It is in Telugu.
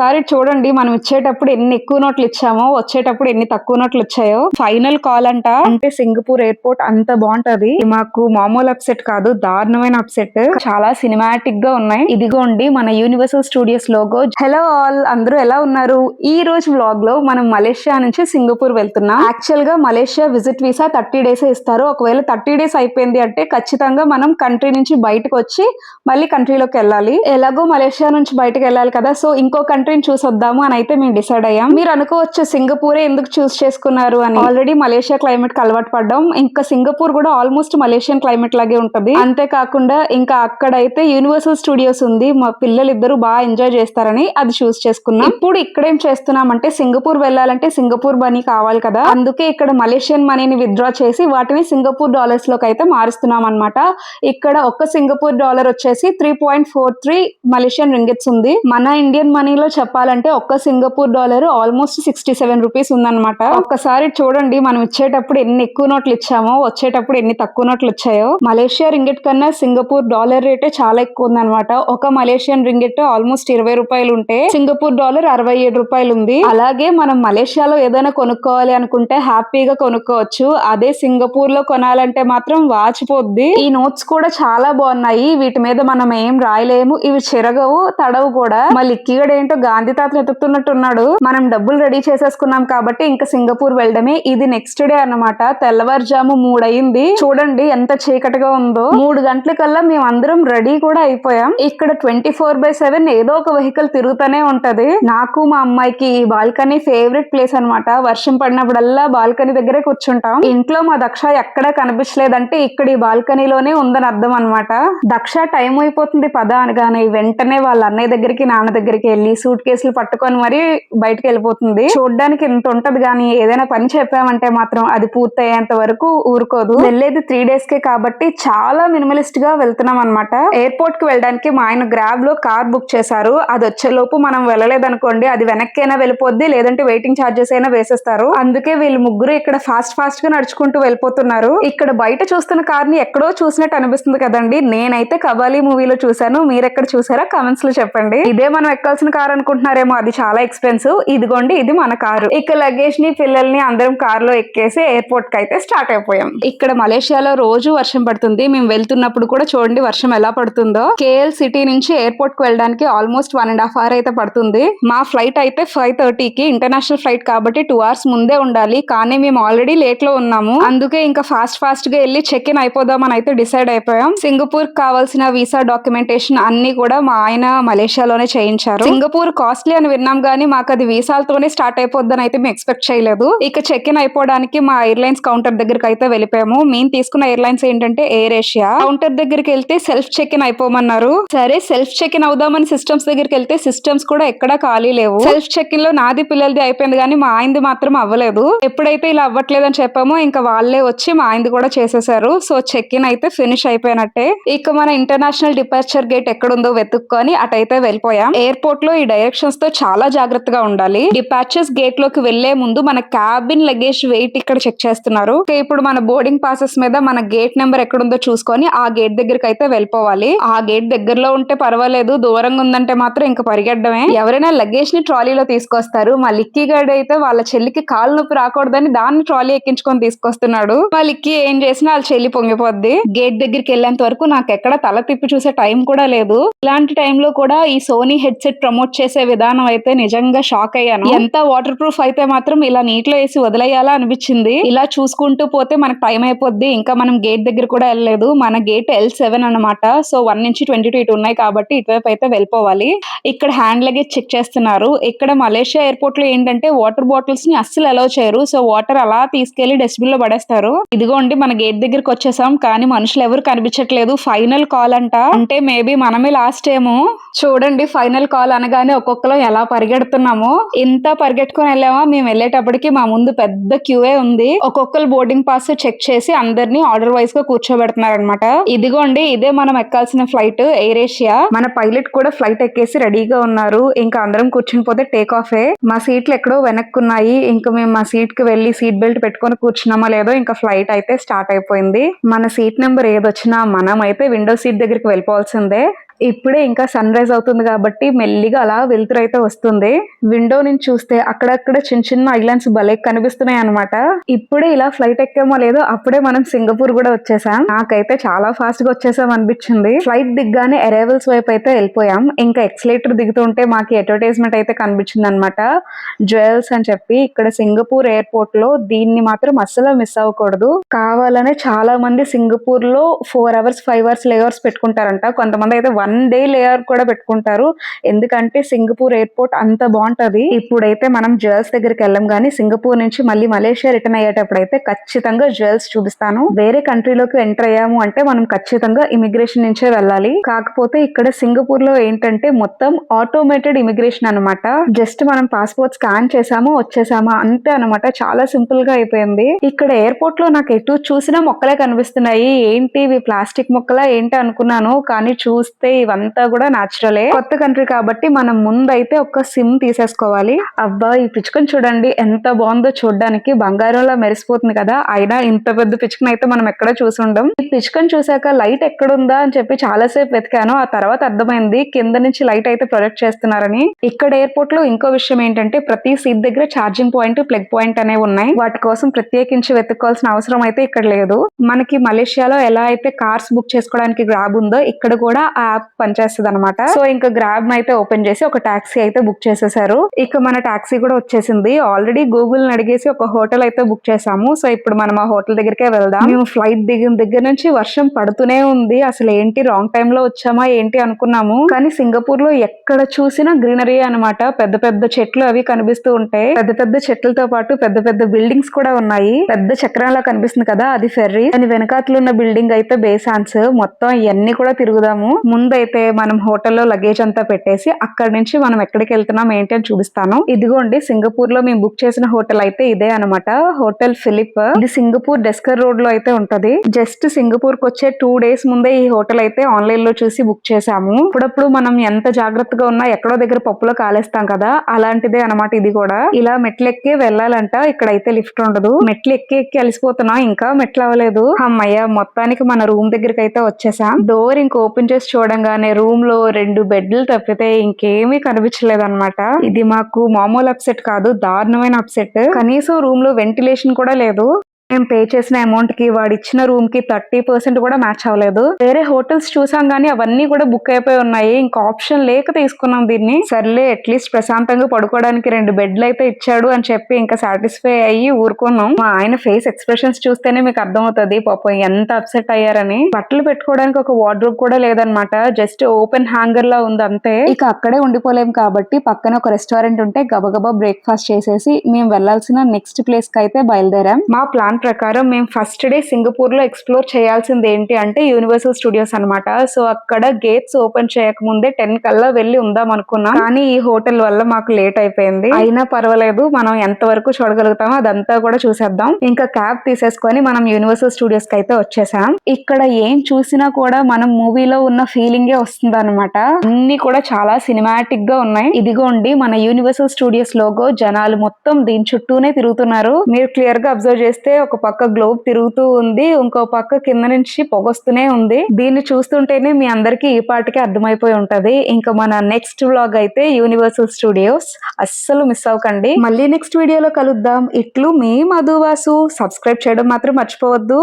ఒకసారి చూడండి మనం ఇచ్చేటప్పుడు ఎన్ని ఎక్కువ నోట్లు ఇచ్చామో వచ్చేటప్పుడు ఎన్ని తక్కువ నోట్లు వచ్చాయో. ఫైనల్ కాల్ అంట. అంటే సింగపూర్ ఎయిర్పోర్ట్ అంత బాగుంటది. మాకు మామూలు అప్సెట్ కాదు దారుణమైన అప్సెట్ చాలా సినిమాటిక్గా ఉన్నాయి. ఇదిగోండి మన Universal Studios logo hello all అందరూ ఎలా ఉన్నారు? ఈ రోజు వ్లాగ్లో మనం మలేషియా నుంచి సింగపూర్ వెళ్తున్నాం. యాక్చువల్గా Malaysia visit visa thirty days ఇస్తారు. ఒకవేళ థర్టీ డేస్ అయిపోయింది అంటే ఖచ్చితంగా మనం కంట్రీ నుంచి బయటకు వచ్చి మళ్ళీ కంట్రీలోకి వెళ్ళాలి. ఎలాగో మలేషియా నుంచి బయటకు వెళ్ళాలి కదా. సో ఇంకో కంట్రీ కంట్రీని చూసి వద్దాము అని అయితే మేము డిసైడ్ అయ్యాం. మీరు అనుకోవచ్చు సింగపూరే ఎందుకు చూస్ చేసుకున్నారు అని. ఆల్రెడీ మలేషియా క్లైమేట్కి అలవాటు పడ్డాం. ఇంకా సింగపూర్ కూడా ఆల్మోస్ట్ మలేషియన్ క్లైమేట్ లాగే ఉంటుంది. అంతేకాకుండా ఇంకా అక్కడైతే యూనివర్సల్ స్టూడియోస్ ఉంది. మా పిల్లలు ఇద్దరు బాగా ఎంజాయ్ చేస్తారని అది చూస్ చేసుకున్నాం. ఇప్పుడు ఇక్కడేం చేస్తున్నామంటే సింగపూర్ వెళ్ళాలంటే సింగపూర్ మనీ కావాలి కదా. అందుకే ఇక్కడ మలేషియన్ మనీని విత్డ్రా చేసి వాటిని సింగపూర్ డాలర్స్లోకి అయితే మారుస్తున్నాం అనమాట ఇక్కడ ఒక్క సింగపూర్ డాలర్ వచ్చేసి three point four three Malaysian ringgits ఉంది. మన ఇండియన్ మనీలో చెప్పాలంటే ఒక్క Singapore dollar almost sixty seven rupees ఉందన్నమాట. ఒక్కసారి చూడండి మనం ఇచ్చేటప్పుడు ఎన్ని ఎక్కువ నోట్లు ఇచ్చామో వచ్చేటప్పుడు ఎన్ని తక్కువ నోట్లు వచ్చాయో. మలేషియా రింగిట్ కన్నా సింగపూర్ డాలర్ రేటే చాలా ఎక్కువ ఉందన్నమాట. ఒక మలేషియన్ రింగిట్ ఆల్మోస్ట్ ఇరవై రూపాయలు ఉంటే సింగపూర్ డాలర్ అరవై ఏడు రూపాయలు ఉంది. అలాగే మనం మలేషియాలో ఏదైనా కొనుక్కోవాలి అనుకుంటే హ్యాపీగా కొనుక్కోవచ్చు. అదే సింగపూర్లో కొనాలంటే మాత్రం వాచిపోద్ది. ఈ నోట్స్ కూడా చాలా బాగున్నాయి. వీటి మీద మనం ఏం రాయలేము. ఇవి చెరగవు తడవు కూడా. మళ్ళీ ఇక్కిగడ ఏంటో గాంధీ తాతను ఎత్తుకుతున్నట్టున్నాడు. మనం డబ్బులు రెడీ చేసేసుకున్నాం కాబట్టి ఇంకా సింగపూర్ వెళ్ళడమే. ఇది నెక్స్ట్ డే అన్నమాట. తెల్లవారుజాము మూడు అయింది చూడండి ఎంత చీకటిగా ఉందో. మూడు గంటల కల్లా మేము అందరం రెడీ కూడా అయిపోయాం. ఇక్కడ ట్వంటీ ఫోర్ బై సెవెన్ ఏదో ఒక వెహికల్ తిరుగుతూనే ఉంటది. నాకు మా అమ్మాయికి ఈ బాల్కనీ ఫేవరెట్ ప్లేస్ అన్నమాట. వర్షం పడినప్పుడల్లా బాల్కనీ దగ్గరే కూర్చుంటాం. ఇంట్లో మా దక్ష ఎక్కడా కనిపించలేదంటే ఇక్కడ ఈ బాల్కనీలోనే ఉందని అర్థం అన్నమాట. దక్ష టైం అయిపోతుంది పద అనగానే వెంటనే వాళ్ళ అన్నయ్య దగ్గరికి నాన్న దగ్గరికి వెళ్ళి సూట్ కేసులు పట్టుకొని మరి బయటకు వెళ్ళిపోతుంది. చూడడానికి ఇంత ఉంటది కానీ ఏదైనా పని చెప్పామంటే మాత్రం అది పూర్తయ్యేంత వరకు ఊరుకోదు. వెళ్ళేది త్రీ డేస్ కే కాబట్టి చాలా మినిమలిస్ట్గా వెళ్తున్నాం అనమాట ఎయిర్పోర్ట్కి వెళ్ళడానికి మా ఆయన గ్రాబ్లో కార్ బుక్ చేశారు. అది వచ్చే లోపు మనం వెళ్ళలేదనుకోండి అది వెనక్కైనా వెళ్ళిపోద్ది లేదంటే వెయిటింగ్ ఛార్జెస్ అయినా వేసేస్తారు. అందుకే వీళ్ళు ముగ్గురు ఇక్కడ ఫాస్ట్ ఫాస్ట్గా నడుచుకుంటూ వెళ్ళిపోతున్నారు. ఇక్కడ బయట చూస్తున్న కార్ని ఎక్కడో చూసినట్టు అనిపిస్తుంది కదండి. నేనైతే కబాలీ మూవీలో చూశాను. మీరు ఎక్కడ చూసారా కమెంట్స్లో చెప్పండి. ఇదే మనం ఎక్కాల్సిన కార్ అనుకుంటున్నారేమో అది చాలా ఎక్స్పెన్సివ్ ఇదిగోండి ఇది మన కారు. ఇక లగేజ్ని పిల్లల్ని అందరం కార్లో ఎక్కేసి ఎయిర్పోర్ట్కి అయితే స్టార్ట్ అయిపోయాం. ఇక్కడ మలేషియాలో రోజు వర్షం పడుతుంది. మేము వెళ్తున్నప్పుడు కూడా చూడండి వర్షం ఎలా పడుతుందో. కేఎల్ సిటీ నుంచి ఎయిర్పోర్ట్కి వెళ్ళడానికి almost one and half hour అయితే పడుతుంది. మా ఫ్లైట్ అయితే ఫైవ్ థర్టీకి ఇంటర్నేషనల్ ఫ్లైట్ కాబట్టి టూ అవర్స్ ముందే ఉండాలి. కానీ మేము ఆల్రెడీ లేట్లో ఉన్నాము. అందుకే ఇంకా ఫాస్ట్ ఫాస్ట్గా వెళ్ళి చెక్ ఇన్ అయిపోదామని అయితే డిసైడ్ అయిపోయాం. సింగపూర్ కావాల్సిన వీసా డాక్యుమెంటేషన్ అన్ని కూడా మా ఆయన మలేషియాలోనే చేయించారు. సింగపూర్ కాస్ట్లీ అని విన్నాం గానీ మాకు అది వీసాలతోనే స్టార్ట్ అయిపోద్దని అయితే మేము ఎక్స్పెక్ట్ చేయలేదు. ఇక చెక్ ఇన్ అయిపోవడానికి మా ఎయిర్లైన్స్ కౌంటర్ దగ్గరికి అయితే వెళ్ళిపోయాము. మేము తీసుకున్న ఎయిర్లైన్స్ ఏంటంటే ఎయిర్ ఏషియా కౌంటర్ దగ్గరికి వెళ్తే సెల్ఫ్ చెక్ ఇన్ అయిపోమన్నారు. సరే సెల్ఫ్ చెక్ ఇన్ అవుదామని సిస్టమ్స్ దగ్గరికి వెళ్తే సిస్టమ్స్ కూడా ఎక్కడా ఖాళీ లేవు. సెల్ఫ్ చెక్ ఇన్లో నాది పిల్లలది అయిపోయింది కానీ మా ఆయనది మాత్రం అవ్వలేదు. ఎప్పుడైతే ఇలా అవ్వట్లేదని చెప్పామో ఇంకా వాళ్ళే వచ్చి మా ఆయనది కూడా చేసేసారు. సో చెక్ ఇన్ అయితే ఫినిష్ అయిపోయినట్టే. ఇక మన ఇంటర్నేషనల్ డిపార్చర్ గేట్ ఎక్కడుందో వెతుక్కొని అటైతే వెళ్ళిపోయాం. ఎయిర్పోర్ట్లో ఈ డైరెక్షన్స్తో చాలా జాగ్రత్తగా ఉండాలి. డిపార్చర్స్ గేట్లోకి వెళ్ళే ముందు మన క్యాబిన్ లగేజ్ వెయిట్ ఇక్కడ చెక్ చేస్తున్నారు. ఇప్పుడు మన బోర్డింగ్ పాసెస్ మీద మన గేట్ నెంబర్ ఎక్కడుందో చూసుకొని ఆ గేట్ దగ్గరికి అయితే వెళ్ళిపోవాలి. ఆ గేట్ దగ్గరలో ఉంటే పర్వాలేదు దూరంగా ఉందంటే మాత్రం ఇంకా పరిగెట్టడమే. ఎవరైనా లగేజ్ని ట్రాలీలో తీసుకొస్తారు. మా లిక్కీ గడ్ అయితే వాళ్ళ చెల్లికి కాలు నొప్పి రాకూడదని దాన్ని ట్రాలీ ఎక్కించుకొని తీసుకొస్తున్నాడు. మా లిక్కీ ఏం చేసినా వాళ్ళ చెల్లి పొంగిపోద్ది. గేట్ దగ్గరికి వెళ్ళేంత వరకు నాకు ఎక్కడ తల తిప్పి చూసే టైం కూడా లేదు. ఇలాంటి టైంలో కూడా ఈ సోనీ హెడ్సెట్ ప్రమోట్ చేసి విధానం అయితే నిజంగా షాక్ అయ్యాను. ఎంత వాటర్ ప్రూఫ్ అయితే మాత్రం ఇలా నీటిలో వేసి వదిలేయాలా అనిపించింది. ఇలా చూసుకుంటూ పోతే మనకు టైం అయిపోద్ది. ఇంకా మనం గేట్ దగ్గర కూడా వెళ్ళలేదు. మన గేట్ ఎల్ సెవెన్ అనమాట సో వన్ నుంచి ట్వంటీ టూ ఇటు ఉన్నాయి కాబట్టి ఇటువైపు అయితే వెళ్ళిపోవాలి. ఇక్కడ హ్యాండ్ లగేజ్ చెక్ చేస్తున్నారు. ఇక్కడ మలేషియా ఎయిర్పోర్ట్లో ఏంటంటే వాటర్ బాటిల్స్ని అస్సలు అలౌ చేయరు. సో వాటర్ అలా తీసుకెళ్ళి డస్ట్బిన్లో పడేస్తారు. ఇదిగోండి మన గేట్ దగ్గరికి వచ్చేసాం. కానీ మనుషులు ఎవరు కనిపించట్లేదు. ఫైనల్ కాల్ అంట. అంటే మేబీ మనమే లాస్ట్ ఏమో. చూడండి ఫైనల్ కాల్ అనగానే ఒక్కొక్కరు ఎలా పరిగెడుతున్నామో ఇంత పరిగెట్టుకుని వెళ్ళామా? మేము వెళ్ళేటప్పటికి మా ముందు పెద్ద క్యూఏ ఉంది. ఒక్కొక్కరు బోర్డింగ్ పాస్ చెక్ చేసి అందరినీ ఆర్డర్ వైజ్గా కూర్చోబెడుతున్నారు అనమాట ఇదిగోండి ఇదే మనం ఎక్కాల్సిన ఫ్లైట్ ఎయిర్ ఏషియా. మన పైలట్ కూడా ఫ్లైట్ ఎక్కేసి రెడీగా ఉన్నారు. ఇంకా అందరం కూర్చుని పోతే టేక్ ఆఫ్. మా సీట్లు ఎక్కడో వెనక్కున్నాయి. ఇంకా మేము మా సీట్కి వెళ్ళి సీట్ బెల్ట్ పెట్టుకొని కూర్చున్నామా లేదో ఇంకా ఫ్లైట్ అయితే స్టార్ట్ అయిపోయింది. మన సీట్ నెంబర్ ఏదొచ్చినా మనం అయితే విండో సీట్ దగ్గరికి వెళ్ళిపోవాల్సిందే. ఇప్పుడే ఇంకా సన్ రైజ్ అవుతుంది కాబట్టి మెల్లిగా అలా వెలుతురు అయితే వస్తుంది. విండో నుంచి చూస్తే అక్కడక్కడ చిన్న చిన్న ఐలాండ్స్ భలే కనిపిస్తున్నాయి అనమాట ఇప్పుడే ఇలా ఫ్లైట్ ఎక్కామో లేదో అప్పుడే మనం సింగపూర్ కూడా వచ్చేసాం. నాకైతే చాలా ఫాస్ట్గా వచ్చేసాం అనిపించింది. ఫ్లైట్ దిగ్గానే అరైవల్స్ వైపు అయితే వెళ్ళిపోయాం. ఇంకా ఎక్సలేటర్ దిగుతుంటే మాకు అడ్వర్టైజ్మెంట్ అయితే కనిపించింది అనమాట జ్యువెల్స్ అని చెప్పి ఇక్కడ సింగపూర్ ఎయిర్పోర్ట్లో దీన్ని మాత్రం అస్సలు మిస్ అవ్వకూడదు. కావాలనే చాలా మంది సింగపూర్లో four hours five hours layers పెట్టుకుంటారంట. కొంతమంది అయితే వన్ వన్ డే లేయర్ కూడా పెట్టుకుంటారు. ఎందుకంటే సింగపూర్ ఎయిర్పోర్ట్ అంత బాగుంటది. ఇప్పుడైతే మనం జ్యువెల్స్ దగ్గరికి వెళ్ళాం కానీ సింగపూర్ నుంచి మళ్ళీ మలేషియా రిటర్న్ అయ్యేటప్పుడు అయితే ఖచ్చితంగా జ్యువెల్స్ చూపిస్తాను. వేరే కంట్రీలోకి ఎంటర్ అయ్యాము అంటే మనం ఖచ్చితంగా ఇమిగ్రేషన్ నుంచే వెళ్ళాలి. కాకపోతే ఇక్కడ సింగపూర్లో ఏంటంటే మొత్తం ఆటోమేటెడ్ ఇమిగ్రేషన్ అన్నమాట. జస్ట్ మనం పాస్పోర్ట్ స్కాన్ చేసాము వచ్చేసామా అంతే అన్నమాట. చాలా సింపుల్గా అయిపోయింది. ఇక్కడ ఎయిర్పోర్ట్లో నాకు ఎటు చూసినా మొక్కలే కనిపిస్తున్నాయి. ఏంటి ఇవి ప్లాస్టిక్ మొక్కలా ఏంటి అనుకున్నాను. కానీ చూస్తే ఇవంతా కూడా న్యాచురలే కొత్త కంట్రీ కాబట్టి మనం ముందైతే ఒక సిమ్ తీసేసుకోవాలి. అబ్బా ఈ పిచ్చుకని చూడండి ఎంత బాగుందో చూడడానికి. బంగారంలో మెరిసిపోతుంది కదా. అయినా ఇంత పెద్ద పిచ్చుకని అయితే మనం ఎక్కడ చూసుండం. ఈ పిచ్చుకని చూసాక లైట్ ఎక్కడుందా అని చెప్పి చాలా సేపు వెతికాను. ఆ తర్వాత అర్థమైంది కింద నుంచి లైట్ అయితే ప్రొజెక్ట్ చేస్తున్నారని. ఇక్కడ ఎయిర్పోర్ట్లో ఇంకో విషయం ఏంటంటే ప్రతి సీట్ దగ్గర ఛార్జింగ్ పాయింట్ ప్లగ్ పాయింట్ అనేవి ఉన్నాయి. వాటి కోసం ప్రత్యేకించి వెతుక్కోవాల్సిన అవసరం అయితే ఇక్కడ లేదు. మనకి మలేషియాలో ఎలా అయితే కార్స్ బుక్ చేసుకోవడానికి గ్రాబ్ ఉందో ఇక్కడ కూడా ఆ యాప్ పనిచేస్తుంది అనమాట సో ఇంకా గ్రాబ్ అయితే ఓపెన్ చేసి ఒక టాక్సీ అయితే బుక్ చేసేసారు. ఇక మన టాక్సీ కూడా వచ్చేసింది. ఆల్రెడీ గూగుల్ అడిగేసి ఒక హోటల్ అయితే బుక్ చేసాము సో ఇప్పుడు మనం ఆ హోటల్ దగ్గరికే వెళ్దాం. మేము ఫ్లైట్ దిగిన దగ్గర నుంచి వర్షం పడుతూనే ఉంది. అసలు ఏంటి రాంగ్ టైం లో వచ్చామా ఏంటి అనుకున్నాము. కానీ సింగపూర్లో ఎక్కడ చూసినా గ్రీనరీ అన్నమాట. పెద్ద పెద్ద చెట్లు అవి కనిపిస్తూ ఉంటాయి పెద్ద పెద్ద చెట్లతో పాటు పెద్ద పెద్ద బిల్డింగ్స్ కూడా ఉన్నాయి. పెద్ద చక్రంలా కనిపిస్తుంది కదా అది ఫెర్రీ దాని వెనకాతలు ఉన్న బిల్డింగ్ అయితే బేసాన్స్ మొత్తం ఇవన్నీ కూడా తిరుగుదాము. అయితే మనం హోటల్లో లగేజ్ అంతా పెట్టేసి అక్కడ నుంచి మనం ఎక్కడికి వెళ్తున్నాం ఏంటి అని చూపిస్తాను. ఇదిగోండి సింగపూర్లో మేము బుక్ చేసిన హోటల్ అయితే ఇదే అన్నమాట. Hotel Philip. ఇది సింగపూర్ డెస్కర్ రోడ్లో అయితే ఉంటది. జస్ట్ సింగపూర్కి వచ్చే టూ డేస్ ముందే ఈ హోటల్ అయితే ఆన్లైన్లో చూసి బుక్ చేసాము ఇప్పుడప్పుడు మనం ఎంత జాగ్రత్తగా ఉన్నా ఎక్కడో దగ్గర పప్పులో కాలేస్తాం కదా అలాంటిదే అన్నమాట ఇది కూడా. ఇలా మెట్లు ఎక్కి వెళ్ళాలంట ఇక్కడ అయితే లిఫ్ట్ ఉండదు. మెట్లు ఎక్కి ఎక్కి అలసిపోతున్నా ఇంకా మెట్లు అవ్వలేదు. అమ్మయ్య మొత్తానికి మన రూమ్ దగ్గరికి అయితే వచ్చేసాం. డోర్ ఇంక ఓపెన్ చేసి చూడంగానే రూమ్లో రెండు బెడ్లు తప్పితే ఇంకేమీ కనిపించలేదు అనమాట ఇది మాకు మామూలు అప్సెట్ కాదు దారుణమైన అప్సెట్ కనీసం రూమ్లో వెంటిలేషన్ కూడా లేదు. మేము పే చేసిన అమౌంట్కి వాడు ఇచ్చిన రూమ్కి థర్టీ పర్సెంట్ కూడా మ్యాచ్ అవ్వలేదు. వేరే హోటల్స్ చూసాం కానీ అవన్నీ కూడా బుక్ అయిపోయి ఉన్నాయి. ఇంకా ఆప్షన్ లేక తీసుకున్నాం దీన్ని. సర్లే అట్లీస్ట్ ప్రశాంతంగా పడుకోవడానికి రెండు బెడ్లు అయితే ఇచ్చాడు అని చెప్పి ఇంకా సాటిస్ఫై అయ్యి ఊరుకున్నాం. మా ఆయన ఫేస్ ఎక్స్ప్రెషన్స్ చూస్తేనే మీకు అర్థమవుతుంది. పాపం ఎంత అప్సెట్ అయ్యారని. బట్టలు పెట్టుకోవడానికి ఒక వార్డ్రోబ్ కూడా లేదనమాట జస్ట్ ఓపెన్ హ్యాంగర్ లా ఉంది అంతే. ఇక అక్కడే ఉండిపోలేం కాబట్టి పక్కన ఒక రెస్టారెంట్ ఉంటే గబగబా బ్రేక్ఫాస్ట్ చేసేసి మేము వెళ్ళాల్సిన నెక్స్ట్ ప్లేస్కి అయితే బయలుదేరాం. మా ప్లాన్ ప్రకారం మేము ఫస్ట్ డే సింగపూర్లో ఎక్స్ప్లోర్ చేయాల్సింది ఏంటి అంటే యూనివర్సల్ స్టూడియోస్ అనమాట సో అక్కడ గేట్స్ ఓపెన్ చేయకముందే టెన్ కల్లా వెళ్ళి ఉందాం అనుకున్నాం. కానీ ఈ హోటల్ వల్ల మాకు లేట్ అయిపోయింది. అయినా పర్వాలేదు మనం ఎంత వరకు చూడగలుగుతామో అదంతా కూడా చూసేద్దాం. ఇంకా క్యాబ్ తీసేసుకొని మనం యూనివర్సల్ స్టూడియోస్కి అయితే వచ్చేసాం. ఇక్కడ ఏం చూసినా కూడా మనం మూవీలో ఉన్న ఫీలింగే వస్తుంది అనమాట అన్ని కూడా చాలా సినిమాటిక్గా ఉన్నాయి. ఇదిగోండి మన యూనివర్సల్ స్టూడియోస్ లోగో జనాలు మొత్తం దీని చుట్టూనే తిరుగుతున్నారు. మీరు క్లియర్గా అబ్జర్వ్ చేస్తే ఒక పక్క గ్లోబ్ తిరుగుతూ ఉంది ఇంకో పక్క కింద నుంచి పొగొస్తూనే ఉంది. దీన్ని చూస్తుంటేనే మీ అందరికి ఈ పాటికి అర్థమైపోయి ఉంటది. ఇంకా మన నెక్స్ట్ వ్లాగ్ అయితే యూనివర్సల్ స్టూడియోస్ అస్సలు మిస్ అవ్వకండి. మళ్ళీ నెక్స్ట్ వీడియోలో కలుద్దాం. ఇట్లు మీ మధువాసు. సబ్స్క్రైబ్ చేయడం మాత్రం మర్చిపోవద్దు.